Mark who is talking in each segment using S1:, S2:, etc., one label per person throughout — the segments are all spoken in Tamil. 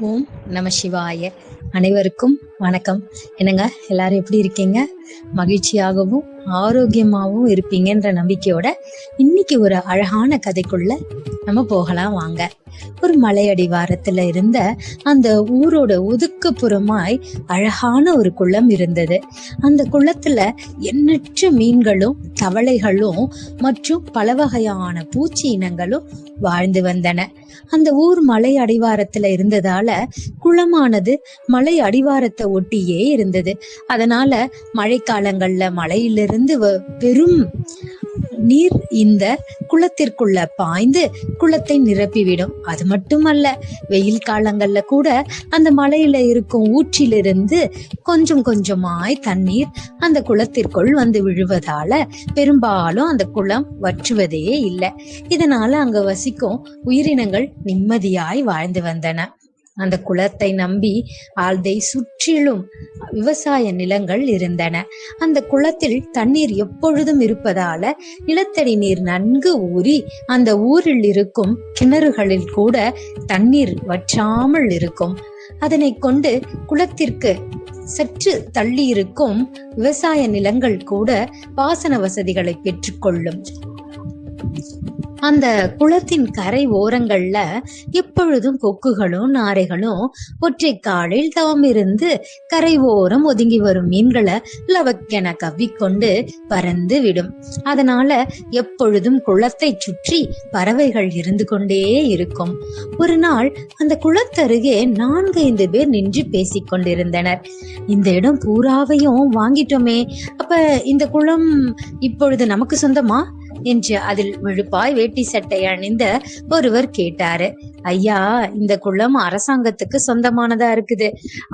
S1: ஓம் நம சிவாய. அனைவருக்கும் வணக்கம். என்னங்க எல்லாரும் எப்படி இருக்கீங்க? மகிழ்ச்சியாகவும் ஆரோக்கியமாகவும் இருப்பீங்கன்ற நம்பிக்கையோட இன்னைக்கு ஒரு அழகான கதைக்குள்ள நம்ம போகலாம் வாங்க. ஒரு மலையடிவாரத்துல இருந்த அந்த ஊரோட ஒதுக்குப்புறமாய் அழகான ஒரு குளம் இருந்தது. அந்த குளத்துல எண்ணற்ற மீன்களும் தவளைகளும் மற்றும் பல வகையான பூச்சி இனங்களும் வாழ்ந்து வந்தன. அந்த ஊர் மலை அடிவாரத்துல இருந்ததால குளமானது மலை அடிவாரத்தை ஒட்டியே இருந்தது. அதனால மழைக்காலங்கள்ல மலையிலிருந்து பெரும் நீர் இந்த குளத்திற்குள்ள பாய்ந்து குளத்தை நிரப்பிவிடும். அது மட்டுமல்ல வெயில் காலங்கள்ல கூட அந்த மலையில இருக்கும் ஊற்றிலிருந்து கொஞ்சம் கொஞ்சமாய் தண்ணீர் அந்த குளத்திற்குள் வந்து விழுவதால பெரும்பாலும் அந்த குளம் வற்றுவதே இல்லை. இதனால அங்க வசிக்கும் உயிரினங்கள் நிம்மதியாய் வாழ்ந்து வந்தன. அந்த குளத்தை நம்பி ஆழ்தை சுற்றிலும் விவசாய நிலங்கள் இருந்தன. அந்த குளத்தில் தண்ணீர் எப்பொழுதும் இருப்பதால நிலத்தடி நீர் நன்கு ஊறி அந்த ஊரில் இருக்கும் கிணறுகளில் கூட தண்ணீர் வற்றாமல் இருக்கும். அதனை கொண்டு குளத்திற்கு சற்று தள்ளி இருக்கும் விவசாய நிலங்கள் கூட பாசன வசதிகளை பெற்றுக்கொள்ளும் அந்த குளத்தின் கரை ஓரங்கள்ல எப்பொழுதும் கொக்குகளும் நாரைகளும் ஒற்றை காலில் தவம் இருந்து கரை ஓரம் ஒதுங்கி வரும் மீன்களை லவக்கென கவ்விக்கொண்டு பறந்து விடும். அதனால எப்பொழுதும் குளத்தை சுற்றி பறவைகள் இருந்து கொண்டே இருக்கும். ஒரு நாள் அந்த குளத்தருகே நான்கு ஐந்து பேர் நின்று பேசிக் கொண்டிருந்தனர். இந்த இடம் பூராவையும் வாங்கிட்டோமே. அப்ப இந்த குளம் இப்பொழுது நமக்கு சொந்தமா? என்று அதில் விழுப்பாய் வேட்டி சட்டை அணிந்த ஒருவர் கேட்டாரு. ஐயா இந்த குளம் அரசாங்கத்துக்கு சொந்தமானதா இருக்குது.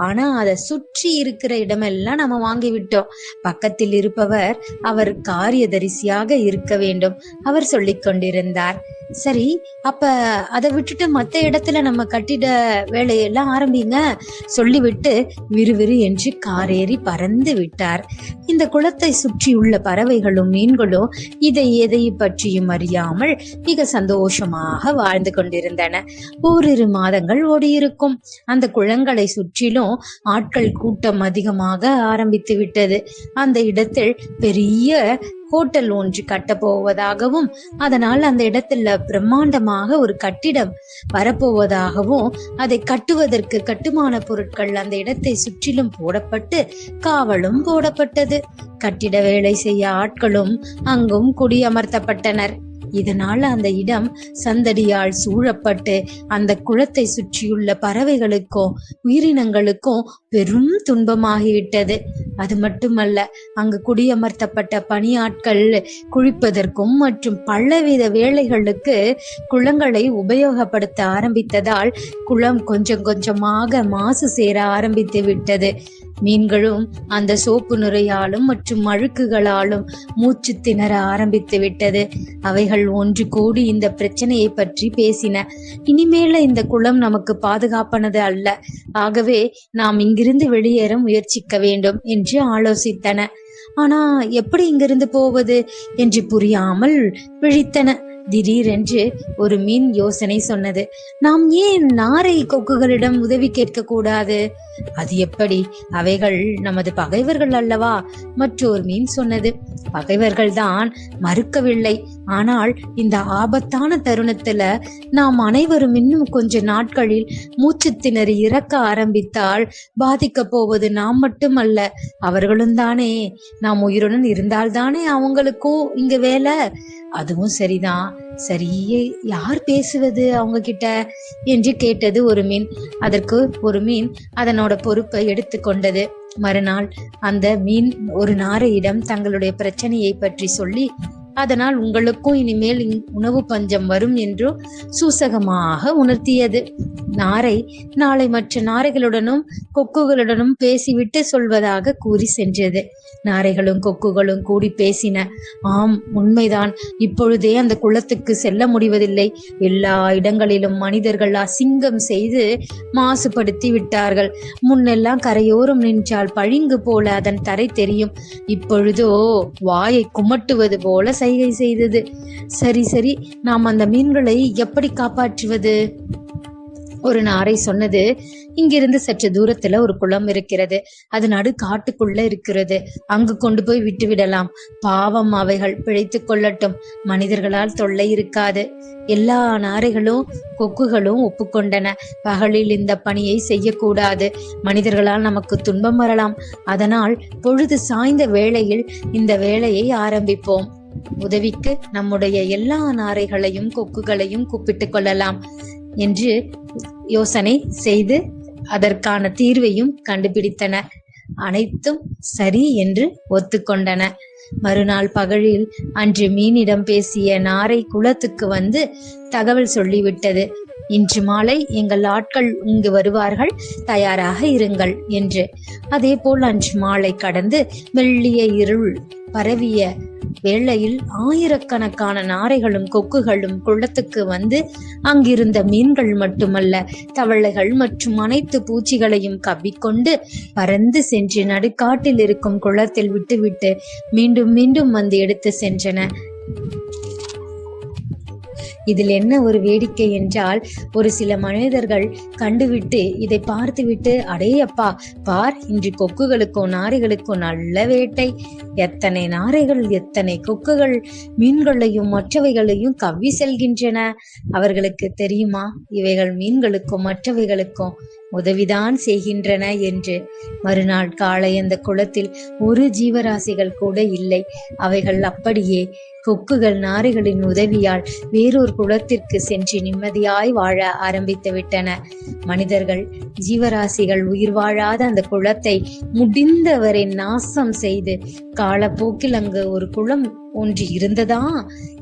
S1: ஆனா அதை சுற்றி இருக்கிற இடமெல்லாம் நம்ம வாங்கி விட்டோம் பக்கத்தில் இருப்பவர் அவர் காரியதரிசியாக இருக்க வேண்டும் அவர் சொல்லிக் கொண்டிருந்தார். சரி அப்ப அதை விட்டுட்டு மத்த இடத்துல நம்ம கட்டிட வேலையெல்லாம் ஆரம்பிங்க சொல்லிவிட்டு விறுவிறு என்று காரேறி பறந்து விட்டார். இந்த குளத்தை சுற்றியுள்ள பறவைகளும் மீன்களும் இதை எதை பற்றியும் அறியாமல் மிக சந்தோஷமாக வாழ்ந்து கொண்டிருந்தன. ஓரிரு மாதங்கள் ஓடியிருக்கும். அந்த குளங்களை சுற்றிலும் ஆட்கள் கூட்டம் அதிகமாக ஆரம்பித்து விட்டது. அந்த இடத்தில் பெரிய ஹோட்டல் ஒன்று கட்டப்போவதாகவும் அதனால் அந்த இடத்துல பிரம்மாண்டமாக ஒரு கட்டிடம் வரப்போவதாகவும் அதை கட்டுவதற்கு கட்டுமான பொருட்கள் அந்த இடத்தை சுற்றிலும் போடப்பட்டு காவலும் போடப்பட்டது. கட்டிட வேலை செய்ய ஆட்களும் அங்கும் குடியமர்த்தப்பட்டனர். இதனால் அந்த இடம் சந்தடியால் சூழப்பட்டு அந்த குளத்தை சுற்றியுள்ள பறவைகளுக்கும் உயிரினங்களுக்கும் பெரும் துன்பமாகிவிட்டது. அது மட்டுமல்ல அங்கு குடியமர்த்தப்பட்ட பணியாட்கள் குளிப்பதற்கும் மற்றும் பலவித வேலைகளுக்கு குளங்களை உபயோகப்படுத்த ஆரம்பித்ததால் குளம் கொஞ்சம் கொஞ்சமாக மாசு சேர ஆரம்பித்து விட்டது. மீன்களும் அந்த சோப்பு நுரையாலும் மற்றும் அழுக்குகளாலும் மூச்சு திணற ஆரம்பித்து விட்டது. அவைகள் ஒன்று கூடி இந்த பிரச்சனையை பற்றி பேசின. இனிமேல இந்த குளம் நமக்கு பாதுகாப்பானது அல்ல. ஆகவே நாம் இங்கிருந்து வெளியேற முயற்சிக்க வேண்டும் என்று ஆலோசித்தன. ஆனா எப்படி இங்கிருந்து போவது என்று புரியாமல் விழித்தன. திடீரென்று ஒரு மீன் யோசனை சொன்னது. நாம் ஏன் நாரை கொக்குகளிடம் உதவி கேட்க கூடாது அது எப்படி? அவைகள் நமது பகைவர்கள் அல்லவா? மற்றொரு மீன் சொன்னது. பகைவர்கள் தான் மறுக்கவில்லை. ஆனால் இந்த ஆபத்தான தருணத்துல நாம் அனைவரும் இன்னும் கொஞ்ச நாட்களில் மூச்சு திணறி இறக்க ஆரம்பித்தால் பாதிக்க போவது நாம் மட்டுமல்ல அவர்களும் தானே. நாம் உயிருடன் இருந்தால்தானே அவங்களுக்கும் இங்க வேலை. அதுவும் சரிதான். சரியே யார் பேசுவது அவங்க கிட்ட என்று கேட்டது ஒரு மீன். அதற்கு ஒரு மீன் அதனோட பொறுப்பை எடுத்துக்கொண்டது மறுநாள் அந்த மீன் ஒரு நாரையிடம் தங்களுடைய பிரச்சனையை பற்றி சொல்லி அதனால் உங்களுக்கும் இனிமேல் உணவு பஞ்சம் வரும் என்று சூசகமாக உணர்த்தியது. நாரை நாளை மற்ற நாரைகளுடனும் கொக்குகளுடனும் பேசிவிட்டு சொல்வதாக கூறி சென்றது. நாரைகளும் கொக்குகளும் கூடி பேசின ஆம் உண்மைதான். இப்பொழுதே அந்த குளத்துக்கு செல்ல முடிவதில்லை. எல்லா இடங்களிலும் மனிதர்கள் அசிங்கம் செய்து மாசுபடுத்தி விட்டார்கள். முன்னெல்லாம் கரையோரம் நின்றால் பளிங்கு போல அதன் தரை தெரியும். இப்பொழுதோ வாயை குமட்டுவது போல சைகை செய்தது. சரி சரி நாம் அந்த மீன்களை எப்படி காப்பாற்றுவது? ஒரு நாரை சொன்னது இங்கிருந்து சற்று தூரத்துல ஒரு குளம் இருக்கிறது. அது நடு காட்டுக்குள்ள இருக்கிறது. அங்கு கொண்டு போய் விட்டு விடலாம். பாவம் அவைகள் பிழைத்துக் கொள்ளட்டும். மனிதர்களால் தொல்லை இருக்காது. எல்லா நாரைகளும் கொக்குகளும் ஒப்புக்கொண்டன. பகலில் இந்த பணியை செய்யக்கூடாது. மனிதர்களால் நமக்கு துன்பம் வரலாம். அதனால் பொழுது சாய்ந்த வேளையில் இந்த வேலையை ஆரம்பிப்போம். உதவிக்கு நம்முடைய எல்லா நாரைகளையும் கொக்குகளையும் கூப்பிட்டு கொள்ளலாம். என்று யோசனை செய்து அதற்கான தீர்வையும் கண்டுபிடித்தனர் அனைத்தும் சரி என்று ஒத்துக்கொண்டன. மறுநாள் பகலில் அன்று மீனிடம் பேசிய நாரை குளத்துக்கு வந்து தகவல் சொல்லிவிட்டது. இன்று மாலை எங்கள் ஆட்கள் இங்கு வருவார்கள் தயாராக இருங்கள் என்று. அதேபோல் அன்று மாலை கடந்து மெல்லிய இருள் பரவிய வேளையில் ஆயிரக்கணக்கான நாரைகளும் கொக்குகளும் குளத்துக்கு வந்து அங்கிருந்த மீன்கள் மட்டுமல்ல தவளைகள் மற்றும் அனைத்து பூச்சிகளையும் கவ்விக்கொண்டு பறந்து சென்று நடுக்காட்டில் இருக்கும் குளத்தில் விட்டுவிட்டு மீண்டும் மீண்டும் வந்து எடுத்து சென்றன. இதில் என்ன ஒரு வேடிக்கை என்றால் ஒரு சில மனிதர்கள் கண்டுவிட்டு இதை பார்த்துவிட்டு அடே அப்பா பார் இன்று கொக்குகளுக்கோ நாரைகளுக்கோ நல்ல வேட்டை. எத்தனை நாரைகள் எத்தனை கொக்குகள் மீன்களையும் மற்றவைகளையும் கவ்வி செல்கின்றன. அவர்களுக்கு தெரியுமா இவைகள் மீன்களுக்கும் மற்றவைகளுக்கும் உதவிதான் செய்கின்றன என்று. மறுநாள் காலை அந்த குளத்தில் ஒரு ஜீவராசிகள் கூட இல்லை. அவைகள் அப்படியே கொக்குகள் நாரைகளின் உதவியால் வேறொரு குளத்திற்கு சென்று நிம்மதியாய் வாழ ஆரம்பித்து விட்டன. மனிதர்கள் ஜீவராசிகள் உயிர் வாழாத அந்த குளத்தை முடிந்தவரை நாசம் செய்து காலப்போக்கில் அங்கு ஒரு குளம் ஒன்று இருந்ததா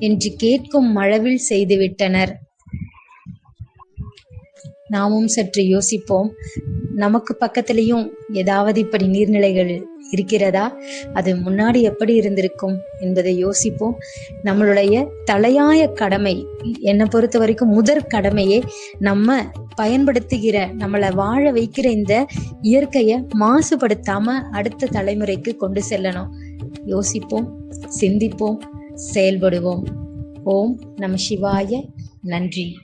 S1: என்று கேட்கும் அளவில் செய்துவிட்டனர் நாமும் சற்று யோசிப்போம். நமக்கு பக்கத்திலையும் ஏதாவது இப்படி நீர்நிலைகள் இருக்கிறதா? அது முன்னாடி எப்படி இருந்திருக்கும் என்பதை யோசிப்போம். நம்மளுடைய தலையாய கடமை என்னை பொறுத்த வரைக்கும் முதற் கடமையே நம்ம பயன்படுத்துகிற நம்மளை வாழ வைக்கிற இந்த இயற்கையை மாசுபடுத்தாம அடுத்த தலைமுறைக்கு கொண்டு செல்லணும். யோசிப்போம் சிந்திப்போம் செயல்படுவோம். ஓம் நம சிவாய. நன்றி.